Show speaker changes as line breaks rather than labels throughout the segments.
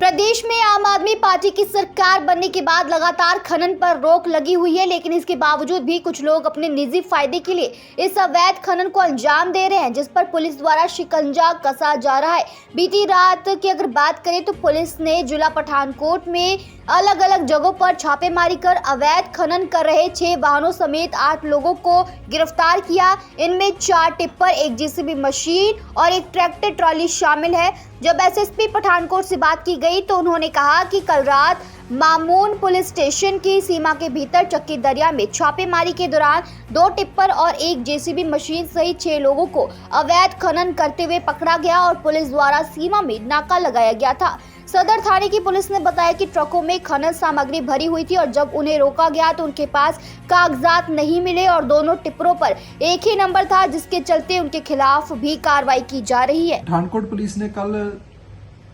प्रदेश में आम आदमी पार्टी की सरकार बनने के बाद लगातार खनन पर रोक लगी हुई है, लेकिन इसके बावजूद भी कुछ लोग अपने निजी फ़ायदे के लिए इस अवैध खनन को अंजाम दे रहे हैं, जिस पर पुलिस द्वारा शिकंजा कसा जा रहा है। बीती रात की अगर बात करें तो पुलिस ने जिला पठानकोट में अलग अलग जगहों पर छापेमारी कर अवैध खनन कर रहे छह वाहनों समेत आठ लोगों को गिरफ़्तार किया। इनमें चार टिप्पर, एक जेसीबी मशीन और एक ट्रैक्टर ट्रॉली शामिल है। जब एसएसपी पठानकोट से बात की गई गई तो उन्होंने कहा कि कल रात मामून पुलिस स्टेशन की सीमा के भीतर चक्की दरिया में छापेमारी के दौरान दो टिप्पर और एक जेसीबी मशीन सहित छह लोगों को अवैध खनन करते हुए पकड़ा गया और पुलिस द्वारा सीमा में नाका लगाया गया था। सदर थाने की पुलिस ने बताया कि ट्रकों में खनन सामग्री भरी हुई थी और जब उन्हें रोका गया तो उनके पास कागजात नहीं मिले और दोनों टिप्परों पर एक ही नंबर था, जिसके चलते उनके खिलाफ भी कार्रवाई की जा रही है।
पुलिस ने कल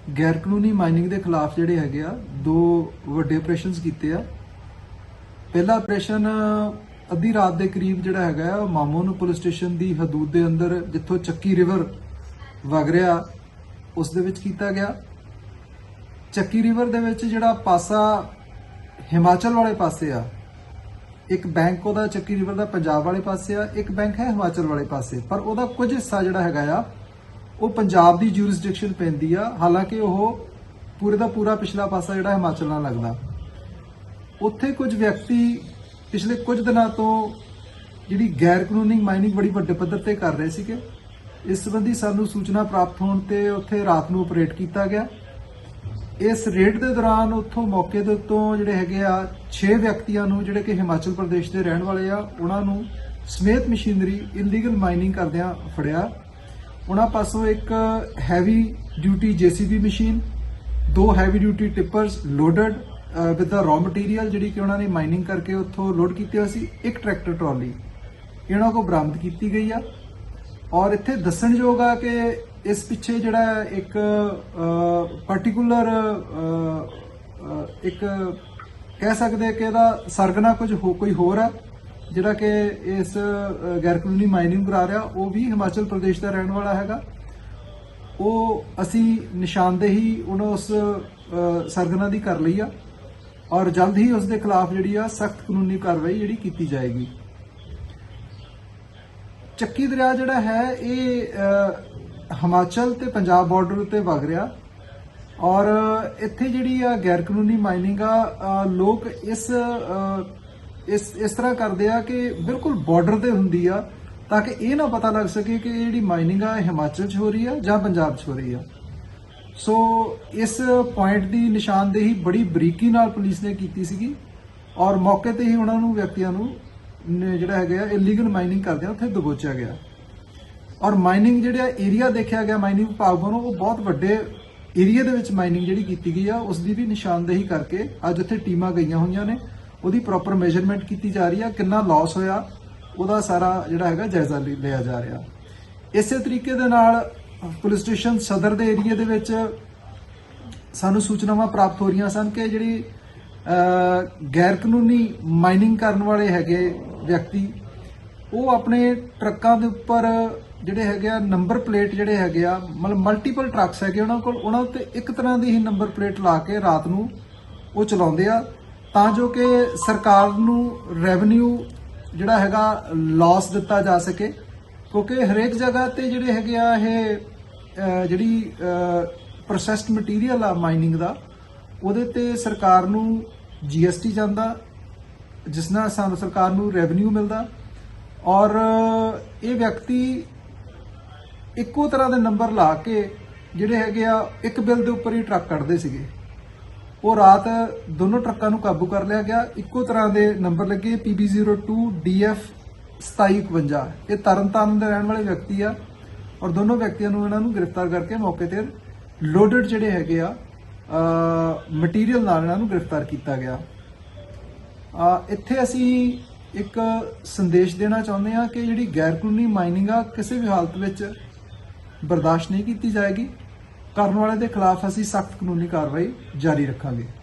ਗੈਰ ਕਾਨੂੰਨੀ ਮਾਈਨਿੰਗ ਦੇ ਖਿਲਾਫ ਜਿਹੜੇ ਹੈਗੇ ਆ, ਦੋ ਵੱਡੇ ਆਪਰੇਸ਼ਨਸ ਕੀਤੇ ਆ। ਪਹਿਲਾ ਆਪਰੇਸ਼ਨ ਅੱਧੀ ਰਾਤ ਦੇ ਕਰੀਬ ਜਿਹੜਾ ਹੈਗਾ ਆ, ਮਾਮੂਨ ਪੁਲਿਸ ਸਟੇਸ਼ਨ ਦੀ ਹਦੂਦ ਦੇ ਅੰਦਰ ਜਿੱਥੋਂ ਚੱਕੀ ਰਿਵਰ ਵਗ ਰਿਹਾ, ਉਸ ਦੇ ਵਿੱਚ ਕੀਤਾ ਗਿਆ। ਚੱਕੀ ਰਿਵਰ ਦੇ ਵਿੱਚ ਜਿਹੜਾ ਪਾਸਾ ਹਿਮਾਚਲ ਵਾਲੇ ਪਾਸੇ ਆ, ਇੱਕ ਬੈਂਕ ਉਹਦਾ ਚੱਕੀ ਰਿਵਰ ਦਾ ਪੰਜਾਬ ਵਾਲੇ ਪਾਸੇ ਆ, ਇੱਕ ਬੈਂਕ ਹੈ ਹਿਮਾਚਲ ਵਾਲੇ ਪਾਸੇ। ਪਰ ਉਹਦਾ ਕੁਝ ਹਿੱਸਾ ਜਿਹੜਾ ਹੈਗਾ ਆ ਉਹ ਪੰਜਾਬ ਦੀ ਜੂਰਿਸਡਿਕਸ਼ਨ ਪੈਂਦੀ ਆ। ਹਾਲਾਂਕਿ ਉਹ ਪੂਰੇ ਦਾ ਪੂਰਾ ਪਿਛਲਾ ਪਾਸਾ ਜਿਹੜਾ ਹਿਮਾਚਲ ਨਾਲ ਲੱਗਦਾ। ਉੱਥੇ ਕੁਝ ਵਿਅਕਤੀ ਪਿਛਲੇ ਕੁਝ ਦਿਨਾਂ ਤੋਂ ਜਿਹੜੀ ਗੈਰ ਕਾਨੂੰਨੀ ਮਾਈਨਿੰਗ ਬੜੀ ਵੱਡੇ ਪੱਧਰ ਤੇ ਕਰ ਰਹੇ ਸੀਗੇ। ਇਸ ਸੰਬੰਧੀ ਸਾਨੂੰ ਸੂਚਨਾ ਪ੍ਰਾਪਤ ਹੋਣ ਤੇ ਉੱਥੇ ਰਾਤ ਨੂੰ ਆਪਰੇਟ ਕੀਤਾ ਗਿਆ। ਇਸ ਰੇਡ ਦੇ ਦੌਰਾਨ ਉੱਥੋਂ ਮੌਕੇ ਦੇ ਉੱਤੋਂ ਜਿਹੜੇ ਹੈਗੇ ਆ 6 ਵਿਅਕਤੀਆਂ ਨੂੰ ਜਿਹੜੇ ਕਿ ਹਿਮਾਚਲ ਪ੍ਰਦੇਸ਼ ਦੇ ਰਹਿਣ ਵਾਲੇ ਆ, ਉਹਨਾਂ ਨੂੰ ਸਮੇਤ ਮਸ਼ੀਨਰੀ ਇਲੀਗਲ ਮਾਈਨਿੰਗ ਕਰਦਿਆਂ ਫੜਿਆ। ਉਹਨਾਂ ਪਾਸੋਂ ਇੱਕ ਹੈਵੀ ਡਿਊਟੀ ਜੀਸੀਬੀ ਮਸ਼ੀਨ ਦੋ heavy duty tippers loaded with the raw material ਜਿਹੜੀ ਕਿ ਉਹਨਾਂ ਨੇ ਮਾਈਨਿੰਗ ਕਰਕੇ ਉੱਥੋਂ ਲੋਡ ਕੀਤੀ ਹੋਈ ਸੀ, ਇੱਕ ਟਰੈਕਟਰ ਟਰਾਲੀ ਇਹਨਾਂ ਕੋ ਬਰਾਮਦ ਕੀਤੀ ਗਈ ਆ। ਔਰ ਇੱਥੇ ਦੱਸਣਯੋਗ ਆ ਕਿ ਇਸ ਪਿੱਛੇ ਜਿਹੜਾ ਇੱਕ ਪਾਰਟੀਕੂਲਰ ਇੱਕ ਕਹਿ ਸਕਦੇ ਕਿ ਇਹਦਾ ਸਰਗਨਾ ਕੁਝ ਹੋ, ਕੋਈ ਹੋਰ ਆ। ਜਿਹੜਾ ਕਿ ਇਸ ਅ, ਗੈਰ ਕਾਨੂੰਨੀ ਮਾਈਨਿੰਗ ਕਰਾ ਰਿਹਾ ਉਹ ਵੀ ਹਿਮਾਚਲ ਪ੍ਰਦੇਸ਼ ਦਾ ਰਹਿਣ ਵਾਲਾ ਹੈਗਾ। ਉਹ ਅਸੀਂ ਨਿਸ਼ਾਨਦੇਹੀ ਉਹਨਾਂ ਉਸ ਅ, ਸਰਗਨਾ ਦੀ ਕਰ ਲਈ ਆ ਔਰ ਜਲਦ ਹੀ ਉਸ ਦੇ ਖਿਲਾਫ ਜਿਹੜੀ ਆ ਸਖਤ ਕਾਨੂੰਨੀ ਕਾਰਵਾਈ ਜਿਹੜੀ ਕੀਤੀ ਜਾਏਗੀ। ਚੱਕੀ ਦਰਿਆ ਜਿਹੜਾ ਹੈ ਇਹ ਹਿਮਾਚਲ ਤੇ ਪੰਜਾਬ ਬਾਰਡਰ ਉੱਤੇ ਵਗ ਰਿਹਾ ਔਰ ਇੱਥੇ ਜਿਹੜੀ ਆ ਗੈਰ ਕਾਨੂੰਨੀ ਮਾਈਨਿੰਗ ਆ ਲੋਕ ਇਸ ਇਸ ਇਸ ਤਰ੍ਹਾਂ ਕਰਦੇ ਆ ਕਿ ਬਿਲਕੁਲ ਬਾਰਡਰ ਤੇ ਹੁੰਦੀ ਆ ਤਾਂ ਕਿ ਇਹ ਨਾ ਪਤਾ ਲੱਗ ਸਕੇ ਕਿ ਇਹ ਜਿਹੜੀ ਮਾਈਨਿੰਗ ਆ ਹਿਮਾਚਲ 'ਚ ਹੋ ਰਹੀ ਆ ਜਾਂ ਪੰਜਾਬ 'ਚ ਹੋ ਰਹੀ ਆ। ਸੋ ਇਸ ਪੁਆਇੰਟ ਦੀ ਨਿਸ਼ਾਨਦੇਹੀ ਬੜੀ ਬਰੀਕੀ ਨਾਲ ਪੁਲਿਸ ਨੇ ਕੀਤੀ ਸੀਗੀ ਔਰ ਮੌਕੇ ਤੇ ਹੀ ਉਹਨਾਂ ਨੂੰ ਵਿਅਕਤੀਆਂ ਨੂੰ ਜਿਹੜਾ ਹੈਗਾ ਇਲੀਗਲ ਮਾਈਨਿੰਗ ਕਰਦਿਆਂ ਉੱਥੇ ਦਬੋਚਿਆ ਗਿਆ। ਔਰ ਮਾਈਨਿੰਗ ਜਿਹੜਾ ਏਰੀਆ ਦੇਖਿਆ ਗਿਆ ਮਾਈਨਿੰਗ ਵਿਭਾਗ ਵੱਲੋਂ, ਉਹ ਬਹੁਤ ਵੱਡੇ ਏਰੀਆ ਦੇ ਵਿੱਚ ਮਾਈਨਿੰਗ ਜਿਹੜੀ ਕੀਤੀ ਗਈ ਆ, ਉਸ ਦੀ ਵੀ ਨਿਸ਼ਾਨਦੇਹੀ ਕਰਕੇ ਅੱਜ ਉੱਥੇ ਟੀਮਾਂ ਗਈਆਂ ਹੋਈਆਂ ਨੇ। ਉਹਦੀ ਪ੍ਰੋਪਰ ਮੈਜ਼ਰਮੈਂਟ ਕੀਤੀ ਜਾ ਰਹੀ ਆ, ਕਿੰਨਾ ਲਾਸ ਹੋਇਆ, ਉਹਦਾ ਸਾਰਾ ਜਿਹੜਾ ਹੈਗਾ ਜਾਇਜ਼ਾ ਲਿ- ਲਿਆ ਜਾ ਰਿਹਾ। ਇਸੇ ਤਰੀਕੇ ਦੇ ਨਾਲ ਪੁਲਿਸ ਸਟੇਸ਼ਨ ਸਦਰ ਦੇ ਏਰੀਆ ਦੇ ਵਿੱਚ ਸਾਨੂੰ ਸੂਚਨਾਵਾਂ ਪ੍ਰਾਪਤ ਹੋ ਰਹੀਆਂ ਸਨ ਕਿ ਜਿਹੜੀ ਗੈਰ ਕਾਨੂੰਨੀ ਮਾਈਨਿੰਗ ਕਰਨ ਵਾਲੇ ਹੈਗੇ ਵਿਅਕਤੀ, ਉਹ ਆਪਣੇ ਟਰੱਕਾਂ ਦੇ ਉੱਪਰ ਜਿਹੜੇ ਹੈਗੇ ਆ ਨੰਬਰ ਪਲੇਟ ਜਿਹੜੇ ਹੈਗੇ ਆ, ਮਤਲਬ ਮਲਟੀਪਲ ਟਰੱਕਸ ਹੈਗੇ ਉਹਨਾਂ ਕੋਲ, ਉਹਨਾਂ ਉੱਤੇ ਇੱਕ ਤਰ੍ਹਾਂ ਦੀ ਹੀ ਨੰਬਰ ਪਲੇਟ ਲਾ ਕੇ ਰਾਤ ਨੂੰ ਉਹ ਚਲਾਉਂਦੇ ਆ। ਤਾਂ ਜੋ ਕਿ ਸਰਕਾਰ ਨੂੰ ਰੈਵਨਿਊ ਜਿਹੜਾ ਹੈਗਾ ਲਾਸ ਦਿੱਤਾ ਜਾ ਸਕੇ, ਕਿਉਂਕਿ ਹਰੇਕ ਜਗ੍ਹਾ ਤੇ ਜਿਹੜੇ ਹੈਗੇ ਆ ਇਹ ਜਿਹੜੀ ਪ੍ਰੋਸੈਸਡ ਮਟੀਰੀਅਲ ਆ ਮਾਈਨਿੰਗ ਦਾ, ਉਹਦੇ ਤੇ ਸਰਕਾਰ ਨੂੰ ਜੀਐਸਟੀ ਜਾਂਦਾ, ਜਿਸ ਨਾਲ ਸਾਨੂੰ ਸਰਕਾਰ ਨੂੰ ਰੈਵਨਿਊ ਮਿਲਦਾ। ਔਰ ਇਹ ਵਿਅਕਤੀ ਇੱਕੋ ਤਰ੍ਹਾਂ ਦੇ ਨੰਬਰ ਲਾ ਕੇ ਜਿਹੜੇ ਹੈਗੇ ਆ ਇੱਕ ਬਿੱਲ ਦੇ ਉੱਪਰ ਹੀ ਟਰੱਕ ਕੱਢਦੇ ਸੀਗੇ। ਉਹ ਰਾਤ ਦੋਨੋਂ ਟਰੱਕਾਂ ਨੂੰ ਕਾਬੂ ਕਰ ਲਿਆ ਗਿਆ। ਇੱਕੋ ਤਰ੍ਹਾਂ ਦੇ ਨੰਬਰ ਲੱਗੇ। PB02 DF 2751 ਇਹ ਤਰਨਤਾਰਨ ਦੇ ਰਹਿਣ ਵਾਲੇ ਵਿਅਕਤੀ ਆ ਔਰ ਦੋਨੋਂ ਵਿਅਕਤੀਆਂ ਨੂੰ ਇਹਨਾਂ ਨੂੰ ਗ੍ਰਿਫਤਾਰ ਕਰਕੇ ਮੌਕੇ ਤੇ ਲੋਡਡ ਜਿਹੜੇ ਹੈਗੇ ਆ ਮਟੀਰੀਅਲ ਨਾਲ ਇਹਨਾਂ ਨੂੰ ਗ੍ਰਿਫਤਾਰ ਕੀਤਾ ਗਿਆ। ਇੱਥੇ ਅਸੀਂ ਇੱਕ ਸੰਦੇਸ਼ ਦੇਣਾ ਚਾਹੁੰਦੇ ਹਾਂ ਕਿ ਜਿਹੜੀ ਗੈਰ ਕਾਨੂੰਨੀ ਮਾਈਨਿੰਗ ਆ, ਕਿਸੇ ਵੀ ਹਾਲਤ ਵਿੱਚ ਬਰਦਾਸ਼ਤ ਨਹੀਂ ਕੀਤੀ ਜਾਏਗੀ। ਕਰਨ ਵਾਲੇ ਦੇ ਖਿਲਾਫ ਅਸੀਂ ਸਖਤ ਕਾਨੂੰਨੀ ਕਾਰਵਾਈ ਜਾਰੀ ਰੱਖਾਂਗੇ।